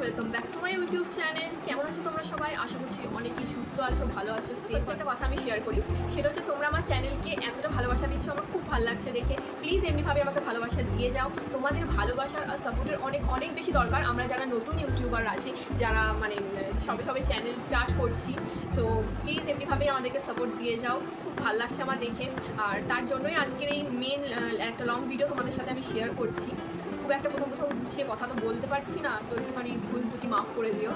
Welcome back to my YouTube channel কেমন আছো তোমরা সবাই? আশা করছি অনেকেই সুস্থ আছো, ভালো আছো সেফ একটা কথা আমি শেয়ার করি, সেটা হচ্ছে তোমরা আমার চ্যানেলকে এতটা ভালোবাসা দিচ্ছ, আমার খুব ভালো লাগছে দেখে। প্লিজ এমনিভাবে আমাকে ভালোবাসা দিয়ে যাও। তোমাদের ভালোবাসার আর সাপোর্টের অনেক অনেক বেশি দরকার। আমরা যারা নতুন ইউটিউবার আছি, যারা মানে সবে সবে চ্যানেল স্টার্ট করছি তো প্লিজ এমনিভাবে আমাদেরকে সাপোর্ট দিয়ে যাও। খুব ভালো লাগছে আমার দেখে। আর তার জন্যই আজকের এই মেন একটা লং ভিডিও তোমাদের সাথে আমি শেয়ার করছি। খুব একটা প্রথম কোথাও গুছিয়ে কথা তো বলতে পারছি না, তো একটুখানি ভুল দুটি মাফ করে দিও।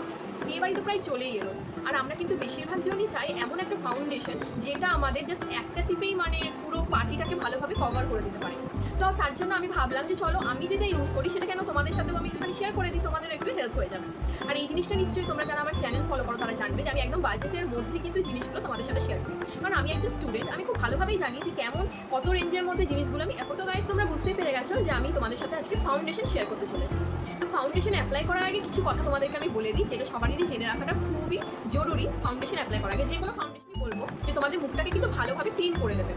বিয়ে বাড়ি তো প্রায় চলেই এলো। আর আমরা কিন্তু বেশিরভাগ জনই চাই এমন একটা ফাউন্ডেশন যেটা আমাদের জাস্ট একটা চিপেই মানে পুরো পার্টিটাকে ভালোভাবে কভার করে দিতে পারে। তো তার জন্য আমি ভাবলাম যে চলো আমি যেটা ইউজ করি সেটা কেন তোমাদের সাথেও আমি একটুখানি শেয়ার করে দিই তোমাদের একটু হেল্প হয়ে যাবে। আর এই জিনিসটা নিশ্চয়ই তোমরা যারা আমার চ্যানেল ফলো করো তারা জানবে যে আমি একদম বাজেটের মধ্যে কিন্তু জিনিসগুলো তোমাদের সাথে শেয়ার করি। কারণ আমি একজন স্টুডেন্ট আমি খুব ভালোভাবেই জানি যে কেমন, কত রেঞ্জের মধ্যে জিনিসগুলো আমি এত গাইজ তোমরা বুঝতেই পেরে গেছো যে আমি তোমাদের সাথে আজকে ফাউন্ডেশন শেয়ার করতে চলেছি। তো ফাউন্ডেশন অ্যাপ্লাই করার আগে কিছু কথা তোমাদেরকে আমি বলে দিই, যেটা সবারই জেনে রাখাটা খুবই জরুরি। ফাউন্ডেশন অ্যাপ্লাই করার আগে যে কোনো ফাউন্ডেশনই বলব যে তোমাদের মুখটাকে কিন্তু ভালোভাবে ক্লিন করে দেবে।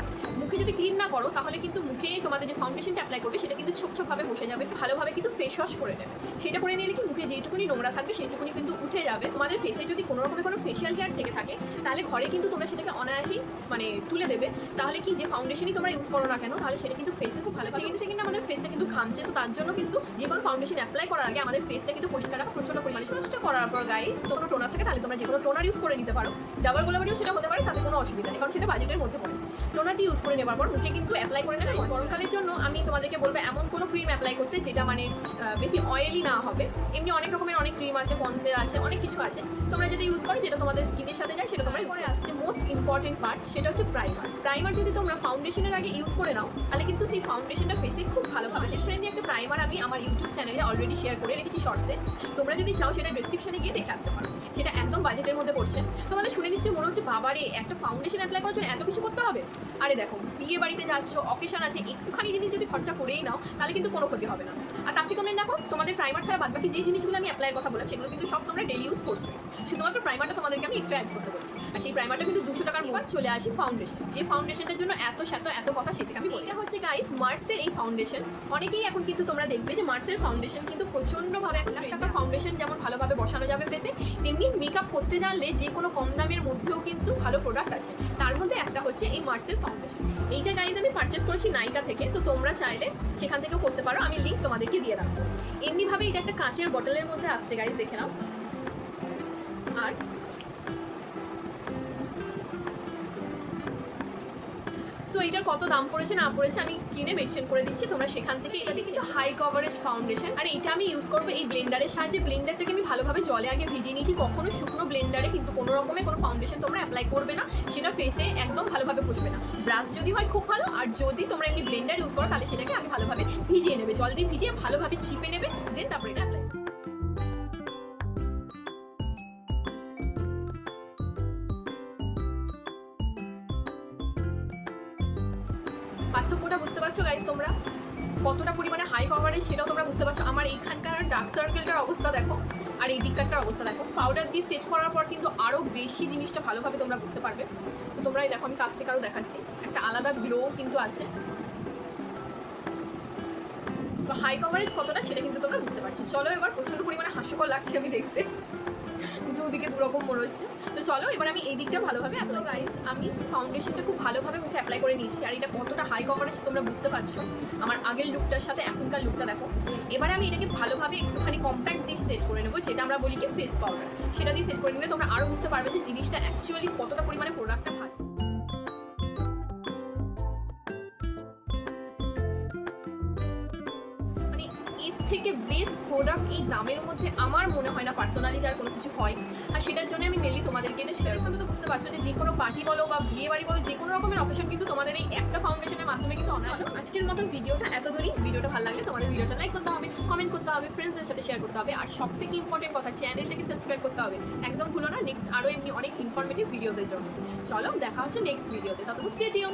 মুখে যদি ক্লিন না করো, তাহলে কিন্তু মুখে তোমাদের যে ফাউন্ডেশনটা অ্যাপ্লাই করবে, সেটা কিন্তু ছোপ ছোপভাবে বসে যাবে, ভালোভাবে কিন্তু ফেস ওয়াশ করে নেবে। সেটা করে নিলে কি মুখে যেটুকুনি নোংরা থাকবে, সেইটুকুনি কিন্তু উঠে যাবে। তোমাদের ফেসে যদি কোনো রকমের কোনো ফেশিয়াল হেয়ার থেকে থাকে, তাহলে ঘরে কিন্তু তোমরা সেটাকে অনায়াসেই মানে তুলে দেবে। তাহলে কি যে ফাউন্ডেশনই তোমরা ইউজ করো না কেন, তাহলে সেটা কিন্তু ফেসে খুব ভালো সেকেন্ড সেকেন্ড আমাদের ফেসটা কিন্তু ঘামছে, তো তার জন্য কিন্তু যে কোনো ফাউন্ডেশন অ্যাপ্লাই করার আগে আমাদের ফেসটা কিন্তু পরিষ্কার রাখা প্রচণ্ড পরিমাণে সমস্ত করার পর গায়ে কোনো টোনার থাকে তাহলে তোমরা যে কোনো টোনার ইউজ করে নিতে পারো। ডাবল গোলাবারিও সেটা হতে পারে, তাতে কোনো অসুবিধা নেই, কারণ সেটা বাজেটের মধ্যে পড়ে। টোনারটি ইউজ করে নেবার পর মুখে কিন্তু অ্যাপ্লাই করে নেবে। গরমকালের জন্য আমি তোমাদেরকে বলব, এমন কোনো ক্রিম অ্যাপ্লাই করতে যেটা মানে বেশি অয়েলি না হবে। এমনি অনেক রকমের অনেক ক্রিম আছে পন্সের আছে, অনেক কিছু আছে। তোমরা যেটা ইউজ করো, যেটা তোমাদের স্কিনের সাথে যায়, সেটা তোমরা করে। আসছে মোস্ট ইম্পর্টেন্ট পার্ট সেটা হচ্ছে প্রাইমার প্রাইমার যদি তোমরা ফাউন্ডেশনের আগে ইউজ করে নাও, তাহলে কিন্তু সেই ফাউন্ডেশনটা ফেসে খুব ভালোভাবে। যে ফ্রেন্ডলি একটা প্রাইমার আমি আমার ইউটিউব চ্যানেলে অলরেডি শেয়ার করে রেখেছি শর্টসে তোমরা যদি চাও সেটা ডিসক্রিপশনে গিয়ে দেখে আসতে পারো। বাজেটের মধ্যে পড়ছে। তোমাদের শুনে নিশ্চয়ই মনে হচ্ছে, বাবারে, একটা ফাউন্ডেশন অ্যাপ্লাই করার জন্য এত কিছু করতে হবে? আরে দেখো, বিয়ে বাড়িতে যাচ্ছ অকেশন আছে, একটুখানি জিনিস যদি খরচা করেই নাও, তাহলে কিন্তু কোনো ক্ষতি হবে না। আর তার থেকে দেখো, তোমাদের প্রাইমার ছাড়া বাদবাকি যে জিনিসগুলো আমি অ্যাপ্লাইয়ের কথা বললাম, সেগুলো কিন্তু সব তোমরা ডেলি ইউজ করছ। শুধুমাত্র প্রাইমারটা তোমাদেরকে আমি এক্সট্রা অ্যাড করতে বলছি। আর সেই প্রাইমারটা কিন্তু দুশো টাকার মধ্যে চলে আসি ফাউন্ডেশন যে ফাউন্ডেশনের জন্য এত শত এত কথা, সে থেকে আমি বলি এটা হচ্ছে গাইস মার্সের এই ফাউন্ডেশন অনেকেই এখন কিন্তু তোমরা দেখবে যে মার্সের ফাউন্ডেশন কিন্তু প্রচণ্ডভাবে এক লাখ টাকার ফাউন্ডেশন যেমন ভালোভাবে বসানো যাবে পেতে, তেমনি মেকআপ করতে জানলে যে কোনো কম দামের মধ্যেও কিন্তু ভালো প্রোডাক্ট আছে। তার মধ্যে একটা হচ্ছে এই মার্সের ফাউন্ডেশন এইটা গাইজ আমি পারচেস করেছি নাইকা থেকে, তো তোমরা চাইলে সেখান থেকেও করতে পারো। আমি লিঙ্ক তোমাদেরকে দিয়ে রাখব। এমনিভাবে এটা একটা কাঁচের বটলের মধ্যে আসছে গাইজ দেখে নাও। আর কত দাম পড়েছে, না পড়েছে, আমি স্ক্রিনে মেনশন করে দিচ্ছি, তোমরা সেখান থেকে এটা কিন্তু হাই কভারেজ ফাউন্ডেশন আর এটা আমি ইউজ করব এই ব্লেন্ডারের সাহায্যে। ব্লেন্ডারটাকে আমি ভালোভাবে জলে আগে ভিজিয়ে নিয়েছি, কখনো শুকনো ব্লেন্ডারে কিন্তু কোনো রকমের কোনো ফাউন্ডেশন তোমরা অ্যাপ্লাই করবে না, সেটা ফেসে একদম ভালোভাবে বসবে না। ব্রাশ যদি হয় খুব ভালো, আর যদি তোমরা এমনি ব্লেন্ডার ইউজ করো, তাহলে সেটাকে আগে ভালোভাবে ভিজিয়ে নেবে। জল দিয়ে ভিজিয়ে ভালোভাবে চিপে নেবে দেন তারপরে এটা পার্থক্যটা বুঝতে পারছ গাইজ তোমরা? কতটা পরিমাণে হাই কভারেজ সেটাও তোমরা বুঝতে পারছ। আমার এইখানকার ডার্ক সার্কেলটার অবস্থা দেখো, আর এই দিকটার অবস্থা দেখো। পাউডার দিয়ে সেট করার পর কিন্তু আরও বেশি জিনিসটা ভালোভাবে তোমরা বুঝতে পারবে। তো তোমরা এই দেখো, আমি কাছ থেকে আরও দেখাচ্ছি। একটা আলাদা গ্লো কিন্তু আছে। তো হাই কভারেজ কতটা সেটা কিন্তু তোমরা বুঝতে পারছ। চলো এবার প্রচণ্ড পরিমাণে হাস্যকর লাগছে আমি দেখতে। দুদিকে দুরকম মনে হচ্ছে তো চলো, এবার আমি এই দিকটা ভালোভাবে অ্যাপ্লাই গাইজ আমি ফাউন্ডেশনটা খুব ভালোভাবে মুখে অ্যাপ্লাই করে নিয়েছি, আর এটা কতটা হাই কভারেজ তোমরা বুঝতে পারছ। আমার আগের লুকটার সাথে এখনকার লুকটা দেখো। এবারে আমি এটাকে ভালোভাবে একটুখানি কম্প্যাক্ট দিয়ে সেট করে নেব, যেটা আমরা বলি কি ফেস পাউডার সেটা দিয়ে সেট করে নিলে তোমরা আরও বুঝতে পারবে যে জিনিসটা অ্যাকচুয়ালি কতটা পরিমাণে প্রোডাক্টটা ভালো। থেকে বেস্ট প্রোডাক্ট এই দামের মধ্যে আমার মনে হয় না পার্সোনালি যার কোনো কিছু হয়। আর সেটার জন্য আমি মেনলি তোমাদেরকে এটা শেয়ার করতে তো বুঝতে পারছ যে যে কোনো পার্টি বলো বা বিয়ে বাড়ি বলো যে কোনো রকমের অকেশন কিন্তু তোমাদের এই একটা ফাউন্ডেশনের মাধ্যমে কিন্তু অনায়াস আজকের মতন ভিডিওটা এত দূরই। ভিডিওটা ভালো লাগলে তোমাদের ভিডিওটা লাইক করতে হবে কমেন্ট করতে হবে ফ্রেন্ডসদের সাথে শেয়ার করতে হবে। আর সব থেকে ইম্পর্টেন্ট কথা চ্যানেলটাকে সাবস্ক্রাইব করতে হবে। একদম ভুলো না নেক্সট আরও এমনি অনেক ইনফরমেটিভ ভিডিওদের জন্য। চলো দেখা হচ্ছে নেক্সট ভিডিওতে ততক্ষণ স্টেডিয়াম